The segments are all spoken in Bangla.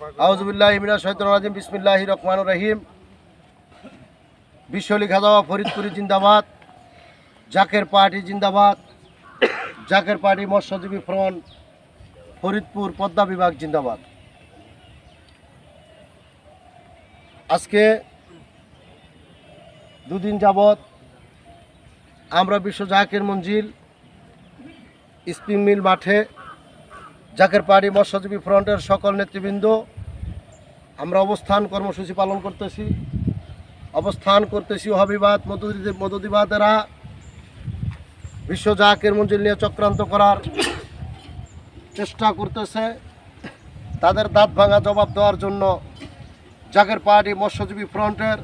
আউজুবিল্লাহ ইমিনা শৈতন রাজিম বিসমিল্লাহ রহমান রহিম। বিশ্বলি খাদাওয়া ফরিদপুরি জিন্দাবাদ, জাকের পার্টি জিন্দাবাদ, জাকের পার্টি মৎস্যজীবী ফ্রন্ট, ফরিদপুর পদ্মা বিভাগ জিন্দাবাদ। আজকে দুদিন যাবৎ আমরা বিশ্ব জাকের মঞ্জিল স্পিং মিল মাঠে জাকের পাহাড়ি মৎস্যজীবী ফ্রন্টের সকল নেতৃবৃন্দ, আমরা অবস্থান কর্মসূচি পালন করতেছি। অবস্থান করতেছি ওহাবিবাদ মদুদি মদুদিবাদেরা বিশ্ব জাকের মঞ্জিল নিয়ে চক্রান্ত করার চেষ্টা করতেছে। তাদের দাঁত ভাঙা জবাব দেওয়ার জন্য জাকের পাহাড়ি মৎস্যজীবী ফ্রন্টের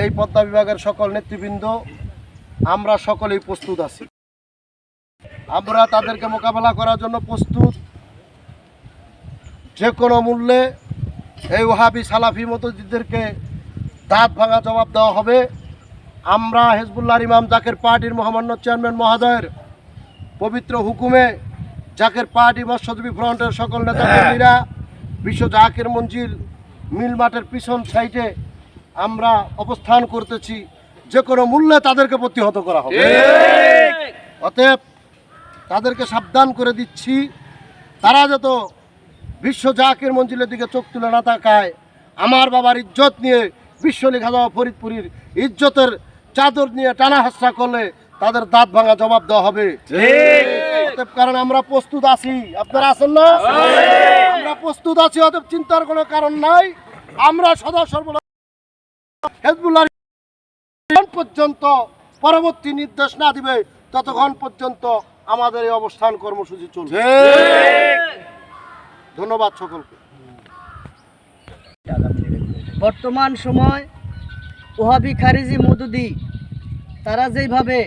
এই পদ্মা বিভাগের সকল নেতৃবৃন্দ, আমরা সকলেই প্রস্তুত আছি। আমরা তাদেরকে মোকাবেলা করার জন্য প্রস্তুত। যে কোনো মূল্যে এই ওহাবি সালাফি মতজিদদেরকে দাঁত ভাঙা জবাব দেওয়া হবে। আমরা হেজবুল্লাহর ইমাম জাকের পার্টির মহামান্য চেয়ারম্যান মহোদয়ের পবিত্র হুকুমে জাকের পার্টি মৎস্যজীবী ফ্রন্টের সকল নেতাকর্মীরা বিশ্ব জাকের মঞ্জিল মিল মাঠের পিছন সাইডে আমরা অবস্থান করতেছি। যে কোনো মূল্যে তাদেরকে প্রতিহত করা হবে। অতএব তাদেরকে সাবধান করে দিচ্ছি। তারা যত বিশ্ব জাকের মঞ্জিলের দিকে চোখ তুলে না তাকায় আমার বাবার ইজ্জত নিয়ে বিশ্ব লেখা যাওয়া ফরিদপুরীর ইজ্জতের চাদর নিয়ে টানা হাসরা করলে তাদের দাঁত ভাঙা জবাব দেওয়া হবে। কারণ আমরা প্রস্তুত আছি। আপনারা আছেন না? আমরা প্রস্তুত আছি অতএব চিন্তার কোনো কারণ নাই। আমরা সদা সর্বদা হেজবুল্লাহ পর্যন্ত পরবর্তী নির্দেশ না দিবে ততক্ষণ পর্যন্ত আমাদের এই অবস্থান কর্মসূচি চলবে। ধন্যবাদ সকলকে। বর্তমান সময় ওহাবি খারিজি মদুদি তারা যেইভাবে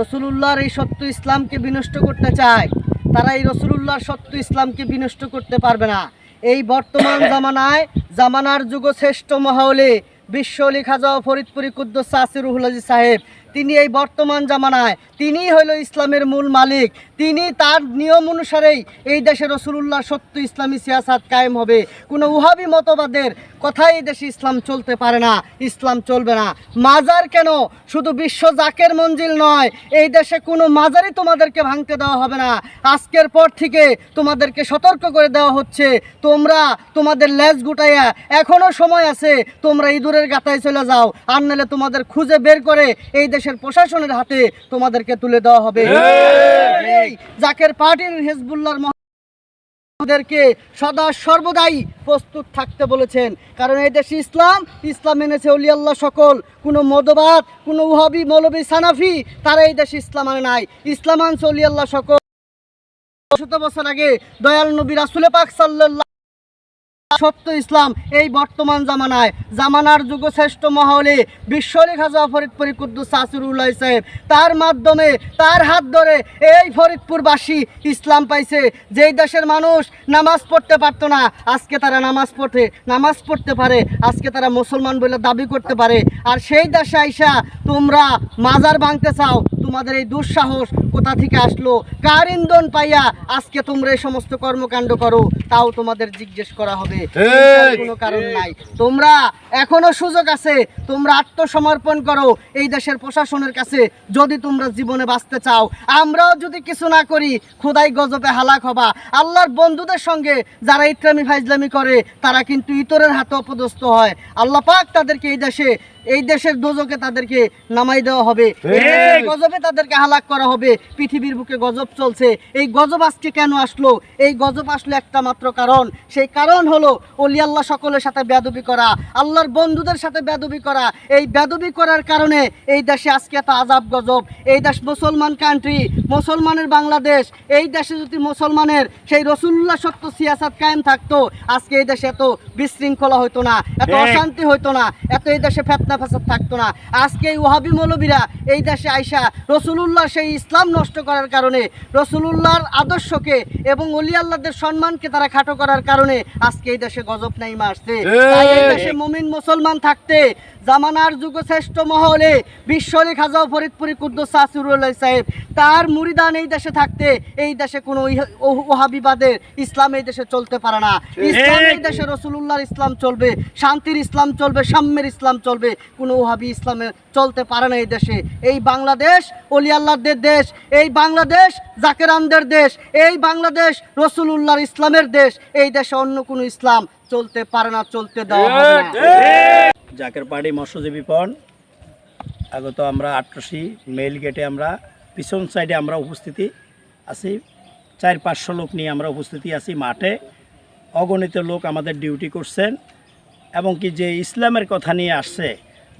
রসুলুল্লাহর এই সত্য ইসলামকে বিনষ্ট করতে চায় তারা এই রসুলুল্লাহর সত্য ইসলামকে বিনষ্ট করতে পারবে না। এই বর্তমান জামানায় জামানার যুগ শ্রেষ্ঠ মহলে বিশ্ব লেখা যাওয়া ফরিদপুরি কুদ্দুস সাসিরুহুল আজি সাহেব তিনি এই বর্তমান জামানায় তিনিই হইল ইসলামের মূল মালিক। তিনি তার নিয়ম অনুসারেই এই দেশে রসুলুল্লাহ সত্য ইসলামী সিয়াসাত কায়েম হবে। কোনো উহাবি মতবাদের কথাই এই দেশে ইসলাম চলতে পারে না, ইসলাম চলবে না। মাজার কেন? শুধু বিশ্ব জাকের মঞ্জিল নয়, এই দেশে কোনো মাজারই তোমাদেরকে ভাঙতে দেওয়া হবে না। আজকের পর থেকে তোমাদেরকে সতর্ক করে দেওয়া হচ্ছে, তোমরা তোমাদের লেজ গুটাইয়া, এখনও সময় আছে, তোমরা ইঁদুরের গাতায় চলে যাও। আর নাহলে তোমাদের খুঁজে বের করে এই দেশের প্রশাসনের হাতে তোমাদেরকে তুলে দেওয়া হবে। এই জাকের পার্টির হেজবুল্লার আমাদেরকে সদা সর্বদাই প্রস্তুত থাকতে বলেছেন। কারণ এই দেশে ইসলাম ইসলাম এনেছে অলিয়াল্লাহ সকল। কোনো মদবাদ কোনো উহাবি মৌলবী, সানাফি, তারা এই দেশে ইসলাম আনে নাই। ইসলাম আনছে অলিয়াল্লাহ সকল। শত বছর আগে দয়াল নবী রাসুলে পাক সাল্লাল্লাহ সত্য ইসলাম এই বর্তমান জামানায়। জামানার যুগশ্রেষ্ঠ মহলে বিশ্বরেখা যা ফরিদপুরি কুদ্দুস সাসিরুল্লাহ সাহেব, তার মাধ্যমে, তার হাত ধরে এই ফরিদপুরবাসী ইসলাম পাইছে। যেই দেশের মানুষ নামাজ পড়তে পারতো না, আজকে তারা নামাজ পড়ে নামাজ পড়তে পারে, আজকে তারা মুসলমান বলে দাবি করতে পারে। আর সেই দেশে আইসা তোমরা মাজার ভাঙতে চাও, তোমাদের এই দুঃসাহস কোথা থেকে আসলো? কার ইন্ধন পাইয়া আজকে তোমরা এই সমস্ত কর্মকাণ্ড করো? তাও তোমাদের জিজ্ঞেস করা হবে। কোনো কারণ নাই। তোমরা এখনও সুযোগ আছে। তোমরা আত্মসমর্পণ করো এই দেশের প্রশাসনের কাছে যদি তোমরা জীবনে বাঁচতে চাও। আমরাও যদি কিছু না করি খোদাই গজবে হালাক হবা। আল্লাহর বন্ধুদের সঙ্গে যারা ইতরামি ফাইজলামি করে তারা কিন্তু ইতরের হাতে অপদস্থ হয়। আল্লাহ পাক তাদেরকে এই দেশে এই দেশের দোজকে তাদেরকে নামাই দেওয়া হবে। গজবে তাদেরকে হালাক করা হবে। পৃথিবীর বুকে গজব চলছে। এই গজব আজকে কেন আসলো? এই গজব আসলো একটা মাত্র কারণ। সেই কারণ হলো অলি আল্লাহ সকলের সাথে বেদবি করা আল্লাহর বন্ধুদের সাথে বেদবি করা। এই বেদবি করার কারণে এই দেশে আজকে এত আজাব গজব। এই দেশ মুসলমান কান্ট্রি মুসলমানের বাংলাদেশ। এই দেশে যদি মুসলমানের সেই রসুল্লাহ সত্য সিয়াসাত কায়েম থাকতো আজকে এই দেশে এত বিশৃঙ্খলা হইতো না এত অশান্তি হইতো না এত এই দেশে ফেতনা ফাসাদ থাকতো না। আজকে এই ওহাবি মৌলবীরা এই দেশে আইসা রসুল্লাহ সেই ইসলাম নষ্ট করার কারণে রসুলুল্লাহর আদর্শকে এবং অলি আল্লাহদের সম্মানকে তারা খাটো করার কারণে আজকে এই দেশে গজব নাই মারছে তাই এই দেশে মমিন মুসলমান থাকতে জামানার যুগশ্রেষ্ঠ মহলে বিশ্বরে খাজা ফরিদপুরি কুদ্দুস সাসুরুল্লাহ সাহেব তার মুরিদান এই দেশে থাকতে এই দেশে কোনো ওহাবিবাদের ইসলাম এই দেশে চলতে পারে না। ইসলাম এই দেশে রসুলুল্লাহর ইসলাম চলবে শান্তির ইসলাম চলবে সাম্যের ইসলাম চলবে কোনো ওহাবি ইসলামে চলতে পারে না এই দেশে। এই বাংলাদেশ অলি আল্লাহদের দেশ এই বাংলাদেশ জাকেরানদের দেশ, এই বাংলাদেশ রসুলুল্লাহর ইসলামের দেশ, এই দেশে অন্য কোনো ইসলাম চলতে পারে না, চলতে জাকের পাড়ি মৎস্যজীবী পণ আগত আমরা আটরশি মেল গেটে আমরা, পিছন সাইডে আমরা উপস্থিতি আছি। চার, পাঁচশো লোক নিয়ে আমরা উপস্থিতি আছি মাঠে। অগণিত লোক আমাদের ডিউটি করছেন। এবং কি যে ইসলামের কথা নিয়ে আসছে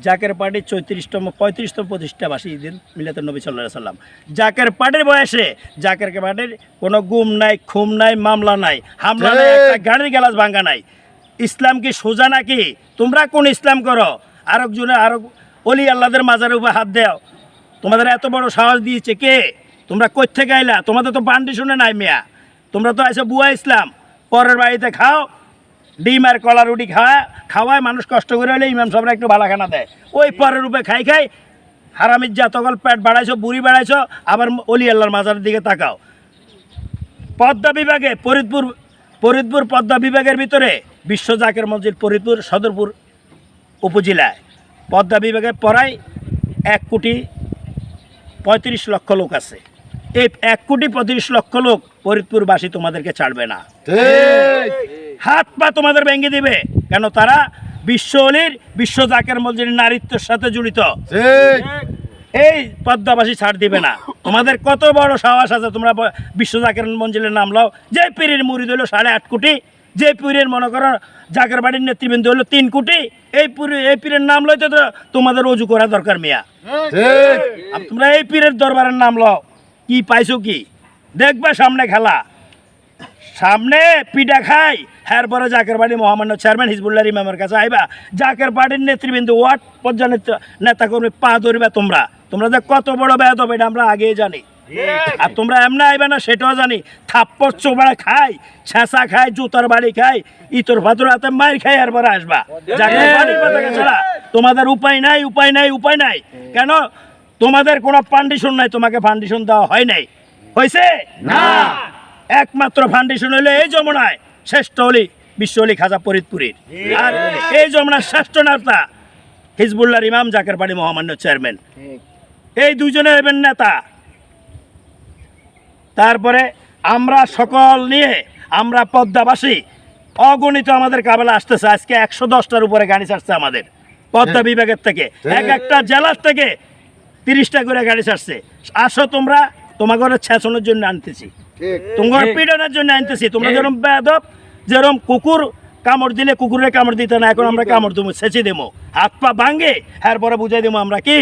জাকের পার্টির চৌত্রিশতম পঁয়ত্রিশতম প্রতিষ্ঠাবাসী ঈদের মিলাতে নবী সাল্লাহ সাল্লাম জাকের পার্টির বয়সে জাকের পার্টির কোনো গুম নাই খুম নাই মামলা নাই হামলা নাই একটা গাড়ির গ্যালাস ভাঙ্গা নাই। ইসলাম কি সোজা নাকি? তোমরা কোন ইসলাম করো? আরেকজনে আরও অলি আল্লাহদের মাজারের উপর হাত দেও। তোমাদের এত বড় সাহস দিয়েছে কে? তোমরা কোথেকে আইলা? তোমাদের তো বান্ডি শুনে নাই মিয়া। তোমরা তো আইসো বুয়া ইসলাম। পরের বাড়িতে খাও ডিম আর কলা রুটি খাওয়া খাওয়ায় মানুষ কষ্ট করে হলে ইমাম সাহেবরা একটু ভালো খানা দেয়। ওই পরের রূপে খাই খাই হারামির যা তকল পেট বাড়াইছো বুড়ি বাড়াইছো আবার অলি আল্লাহর মাজারের দিকে তাকাও। পদ্মা বিভাগে ফরিদপুর ফরিদপুর পদ্মা বিভাগের ভিতরে বিশ্ব জাকের মসজিদ ফরিদপুর সদরপুর উপজেলায়। পদ্মা বিভাগে পড়ায় এক কোটি পঁয়ত্রিশ লক্ষ লোক আছে। এই এক কোটি পঁয়ত্রিশ লক্ষ লোক ফরিদপুরবাসী তোমাদেরকে ছাড়বে না। ঠিক। হাত পা তোমাদের ভেঙে দিবে। কেন তারা বিশ্ব অলির বিশ্ব জাকের মসজিদের নারীত্বের সাথে জড়িত। এই পদ্মাবাসী ছাড় দিবে না। তোমাদের কত বড় সাহস আছে তোমরা বিশ্ব জাকের মঞ্জিলের নাম লাও। যে পীরের মুড়ি হলো সাড়ে আট কোটি যে পীরের মনে করো জাকের বাড়ির নেতৃবৃন্দ হলো তিন কোটি এই পুরী এই পীরের নাম লইতে তো তোমাদের অজু করা দরকার মিয়া। তোমরা এই পীরের দরবারের নাম লও। কি পাইছো কি? দেখবে সামনে খেলা। সামনে পিঠা খাই। হ্যার পরে জাকের বাড়ি মহামান্য চেয়ারম্যান হিজবুল্লাহ ইমামের কাছে আইবা। জাকের বাড়ির নেতৃবৃন্দ ওয়ার্ড পর্যায়ে নেতা- নেতা কর্মী পা ধরবে তোমরা। তোমরা যে কত বড় ব্যাধ হবে এটা আমরা আগেই জানি। আর তোমরা এমনি আইবে না সেটাও জানি। থাপ্পড় চোবড়া খাই ছেঁচা খাই জুতার বাড়ি খাই ইতর ফাতর হাতে মার খাই আর পরে আসবা ছাড়া তোমাদের উপায় নাই উপায় নাই উপায় নাই। কেন? তোমাদের কোনো ফান্ডিশন নাই তোমাকে ফান্ডিশন দেওয়া হয় নাই। হয়েছে না। একমাত্র ফান্ডেশন হলো এই যমুনায় শ্রেষ্ঠ অলি বিশ্ব অলি খাজা ফরিদপুরের। আর এই যমুনার শ্রেষ্ঠ নেতা হিজবুল্লাহর ইমাম জাকের বাড়ি মহামান্য চেয়ারম্যান এই দুজনে হবেন নেতা। তারপরে আমরা সকল নিয়ে আমরা পদ্মাবাসী অগণিত আমাদের কাবেলা আসতেছে। আজকে একশো দশটার উপরে গাড়ি ছাড়ছে আমাদের পদ্মা বিভাগের থেকে। এক একটা জেলার থেকে তিরিশটা করে গাড়ি ছাড়ছে। আসো তোমরা তোমাকে ওরা ছেঁচনের জন্য আনতেছি। তোমার পিটানোর জন্য আনতেছি। তোমরা যেরকম বেদব যেরকম কুকুর কামড় দিলে কুকুরের কামড় দিতে না এখন আমরা কামড় দেবো ছেঁচে দেবো। হাত পা ভাঙে ভাঙ্গে এরপরে বুঝাই দেবো আমরা কি?